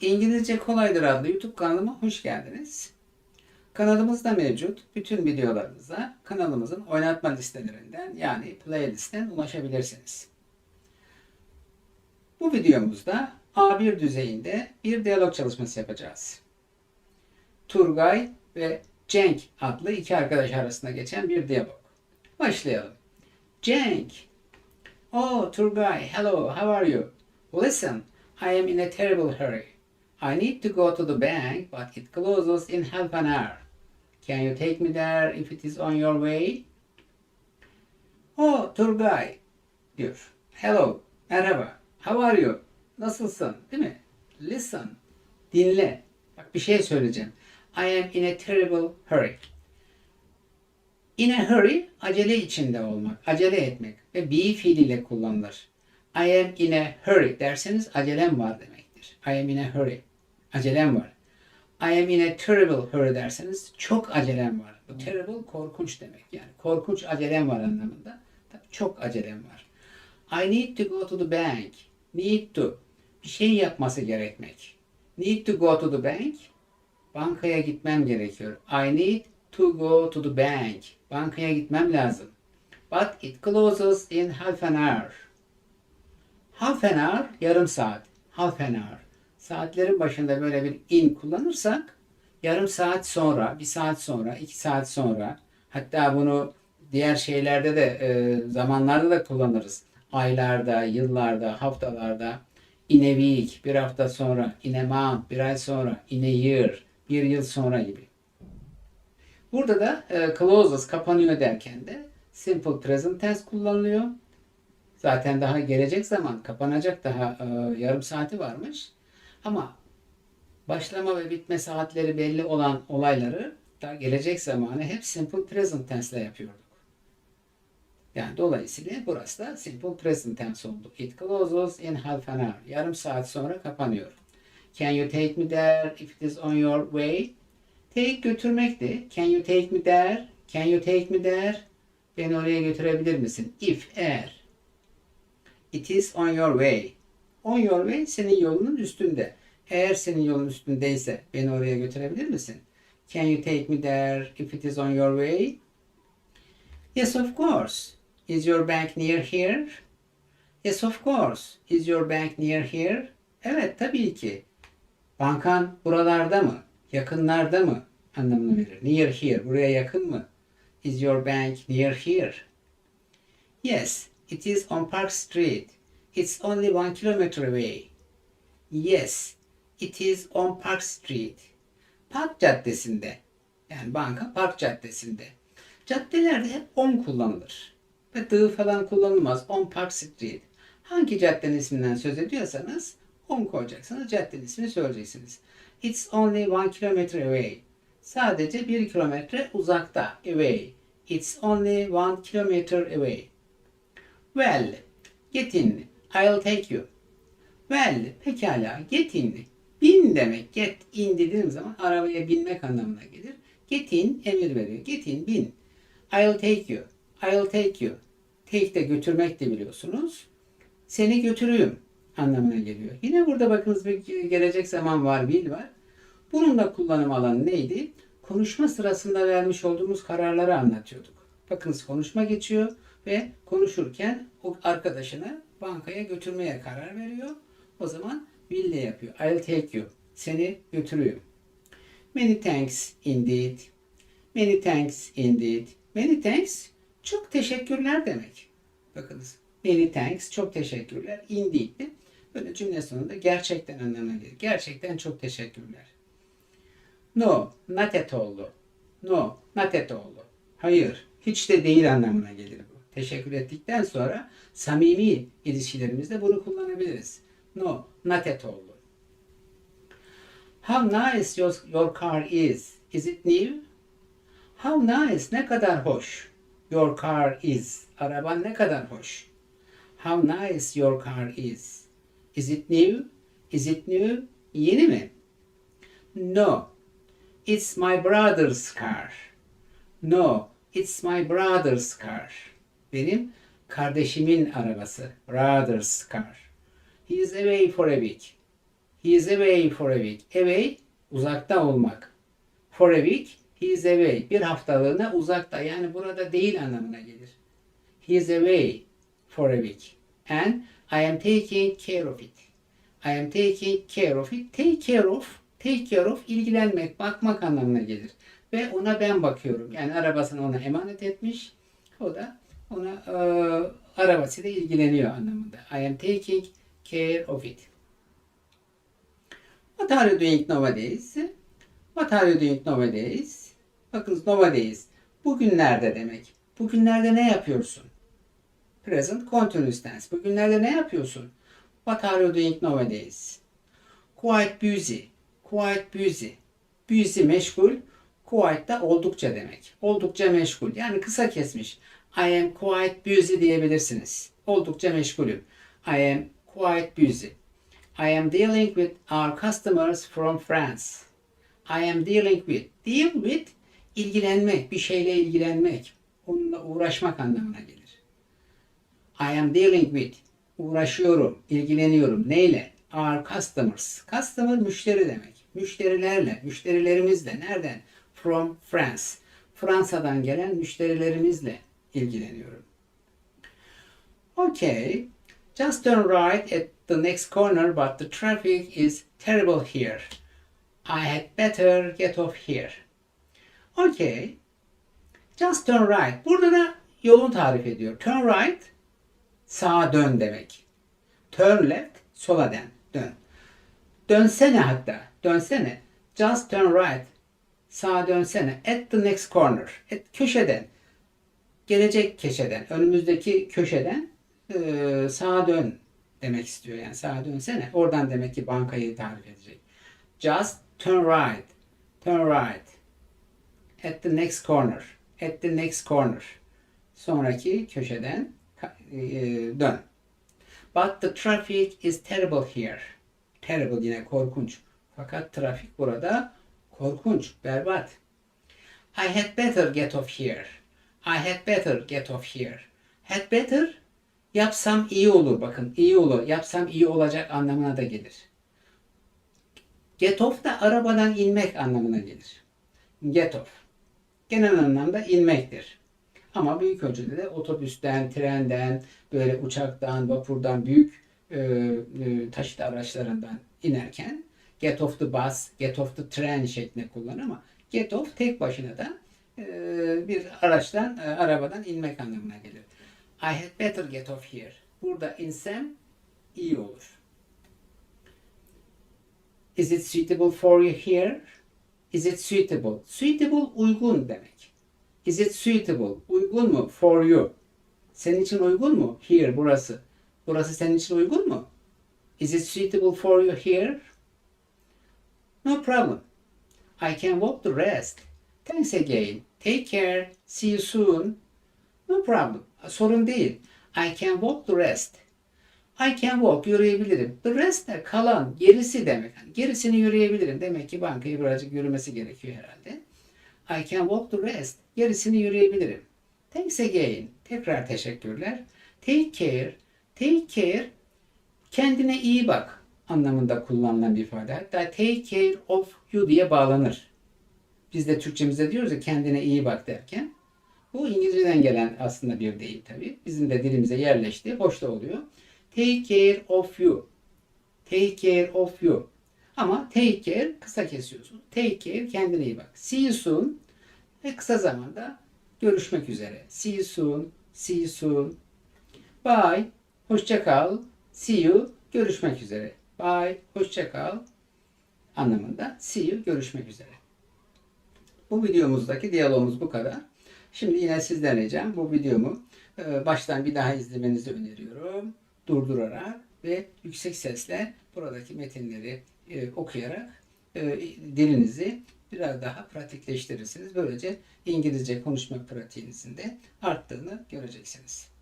İngilizce Kolaydır adlı YouTube kanalıma hoş geldiniz. Kanalımızda mevcut bütün videolarımıza kanalımızın oynatma listelerinden yani playlist'ten ulaşabilirsiniz. Bu videomuzda A1 düzeyinde bir diyalog çalışması yapacağız. Turgay ve Cenk adlı iki arkadaş arasında geçen bir diyalog. Başlayalım. Cenk. Oh, Turgay, hello, how are you? Listen, I am in a terrible hurry. I need to go to the bank, but it closes in half an hour. Can you take me there if it is on your way? Oh, Turgay, diyor. Hello, merhaba. How are you? Nasılsın? Değil mi? Listen, dinle. Bak bir şey söyleyeceğim. I am in a terrible hurry. In a hurry, acele içinde olmak, acele etmek ve be fiiliyle kullanılır. I am in a hurry derseniz acelem var demektir. I am in a hurry. Acelem var. I am in a terrible hurry derseniz çok acelem var. Bu terrible korkunç demek yani. Korkunç acelem var anlamında. Tabii çok acelem var. I need to go to the bank. Need to. Bir şey yapması gerekmek. Need to go to the bank. Bankaya gitmem gerekiyor. I need to go to the bank. Bankaya gitmem lazım. But it closes in half an hour. Half an hour, yarım saat. Half an hour. Saatlerin başında böyle bir in kullanırsak yarım saat sonra, bir saat sonra, iki saat sonra hatta bunu diğer şeylerde de e, zamanlarda da kullanırız. Aylarda, yıllarda, haftalarda in a week, bir hafta sonra, in a month, bir ay sonra, in a year, bir yıl sonra gibi. Burada da e, closes, kapanıyor derken de simple present tense kullanılıyor. Zaten daha gelecek zaman kapanacak daha e, yarım saati varmış. Ama başlama ve bitme saatleri belli olan olayları da gelecek zamanı hep simple present tense ile yapıyorduk. Yani dolayısıyla burası da simple present tense oldu. It closes in half an hour. Yarım saat sonra kapanıyor. Can you take me there if it is on your way? Take götürmekti. Can you take me there? Can you take me there? Beni oraya götürebilir misin? If, eğer. It is on your way. On your way senin yolunun üstünde. Eğer senin yolun üstündeyse beni oraya götürebilir misin? Can you take me there if it is on your way? Yes, of course. Is your bank near here? Yes, of course. Is your bank near here? Evet, tabii ki. Bankan buralarda mı? Yakınlarda mı? Anlamını verir. Near here. Buraya yakın mı? Is your bank near here? Yes, it is on Park Street. It's only one kilometer away. Yes, it is on Park Street. Park Caddesi'nde. Yani banka Park Caddesi'nde. Caddelerde hep on kullanılır. Ve dı falan kullanılmaz. On Park Street. Hangi caddenin isminden söz ediyorsanız on koyacaksınız. Caddenin ismini söyleyeceksiniz. It's only one kilometer away. Sadece bir kilometre uzakta. Away. It's only one kilometer away. Well, get in. I'll take you. Well, pekala, get in. Bin demek. Get in dediğim zaman arabaya binmek anlamına gelir. Get in emir veriyor. Get in, bin. I'll take you. I'll take you. Take de götürmek de biliyorsunuz. Seni götürüyorum anlamına geliyor. Yine burada bakınız bir gelecek zaman var, will var. Bunun da kullanım alanı neydi? Konuşma sırasında vermiş olduğumuz kararları anlatıyorduk. Bakınız konuşma geçiyor ve konuşurken o arkadaşını bankaya götürmeye karar veriyor. O zaman will de yapıyor. I'll take you. Seni götürüyorum. Many thanks indeed. Many thanks indeed. Many thanks çok teşekkürler demek. Bakınız. Many thanks çok teşekkürler. Indeed de böyle cümle sonunda gerçekten anlamına gelir. Gerçekten çok teşekkürler. No, not at all. No, not at all. Hayır, hiç de değil anlamına gelir. Teşekkür ettikten sonra samimi ilişkilerimizde bunu kullanabiliriz. No, not at all. How nice your, your car is. Is it new? How nice, ne kadar hoş. Your car is. Araban ne kadar hoş. How nice your car is. Is it new? Is it new? Yeni mi? No. It's my brother's car. No. It's my brother's car. Benim kardeşimin arabası. Brother's car. He is away for a week. He is away for a week. Away uzakta olmak. For a week he is away. Bir haftalığına uzakta. Yani burada değil anlamına gelir. He is away for a week. And I am taking care of it. I am taking care of it. Take care of, take care of ilgilenmek, bakmak anlamına gelir. Ve ona ben bakıyorum. Yani arabasını ona emanet etmiş. O da ona e, arabasıyla ilgileniyor anlamında. I am taking care of it. What are you doing nowadays? What are you doing nowadays? Bakınız nowadays. Bugünlerde demek. Bugünlerde ne yapıyorsun? Present continuous tense. Bugünlerde ne yapıyorsun? What are you doing nowadays? Quite busy. Quite busy. Busy meşgul. Quite da oldukça demek. Oldukça meşgul. Yani kısa kesmiş. I am quite busy diyebilirsiniz. Oldukça meşgulüm. I am quite busy. I am dealing with our customers from France. I am dealing with. Deal with ilgilenmek, bir şeyle ilgilenmek. Onunla uğraşmak anlamına gelir. I am dealing with. Uğraşıyorum, ilgileniyorum. Neyle? Our customers. Customer müşteri demek. Müşterilerle, müşterilerimizle. Nereden? From France. Fransa'dan gelen müşterilerimizle ilgileniyorum. Okay. Just turn right at the next corner, but the traffic is terrible here. I had better get off here. Okay. Just turn right. Burada da yolun tarif ediyor. Turn right, sağa dön demek. Turn left, sola dön. Dön. Dönsene hatta. Dönsene. Just turn right. Sağa dönsene. At the next corner. At köşeden. Gelecek köşeden. Önümüzdeki köşeden eee sağa dön demek istiyor. Yani sağa dönsene. Oradan demek ki bankayı tarif edecek. Just turn right. Turn right. At the next corner. At the next corner. Sonraki köşeden ka- eee, dön. But the traffic is terrible here. Terrible yine korkunç. Fakat trafik burada korkunç, berbat. I had better get off here. I had better get off here. Had better yapsam iyi olur bakın. iyi olur. Yapsam iyi olacak anlamına da gelir. Get off da arabadan inmek anlamına gelir. Get off. Genel anlamda inmektir. Ama büyük ölçüde de otobüsten, trenden, böyle uçaktan, vapurdan, büyük e, e, taşıt araçlarından inerken get off the bus, get off the train şeklinde kullanır ama get off tek başına da bir araçtan, e, arabadan inmek anlamına gelir. I had better get off here. Burada insem iyi olur. Is it suitable for you here? Is it suitable? Suitable uygun demek. Is it suitable? Uygun mu? For you. Senin için uygun mu? Here, burası. Burası senin için uygun mu? Is it suitable for you here? No problem. I can walk the rest. Thanks again. Take care. See you soon. No problem. Sorun değil. I can walk the rest. I can walk, yürüyebilirim. The rest de kalan, gerisi demek. Yani gerisini yürüyebilirim. Demek ki bankayı birazcık yürümesi gerekiyor herhalde. I can walk the rest. Gerisini yürüyebilirim. Thanks again. Tekrar teşekkürler. Take care. Take care. Kendine iyi bak anlamında kullanılan bir ifade. Hatta take care of you diye bağlanır. Biz de Türkçemizde diyoruz ya kendine iyi bak derken. Bu İngilizceden gelen aslında bir deyim tabii. Bizim de dilimize yerleşti. Hoş da oluyor. Take care of you. Take care of you. Ama take care kısa kesiyorsun. Take care kendine iyi bak. See you soon. Ve kısa zamanda görüşmek üzere. See you soon. See you soon. Bye. Hoşça kal. See you. Görüşmek üzere. Bye. Hoşça kal. Anlamında see you. Görüşmek üzere. Bu videomuzdaki diyalogumuz bu kadar. Şimdi yine sizden ricam bu videomu e, baştan bir daha izlemenizi öneriyorum. Durdurarak ve yüksek sesle buradaki metinleri e, okuyarak e, dilinizi biraz daha pratikleştirirsiniz. Böylece İngilizce konuşma pratiğinizin de arttığını göreceksiniz.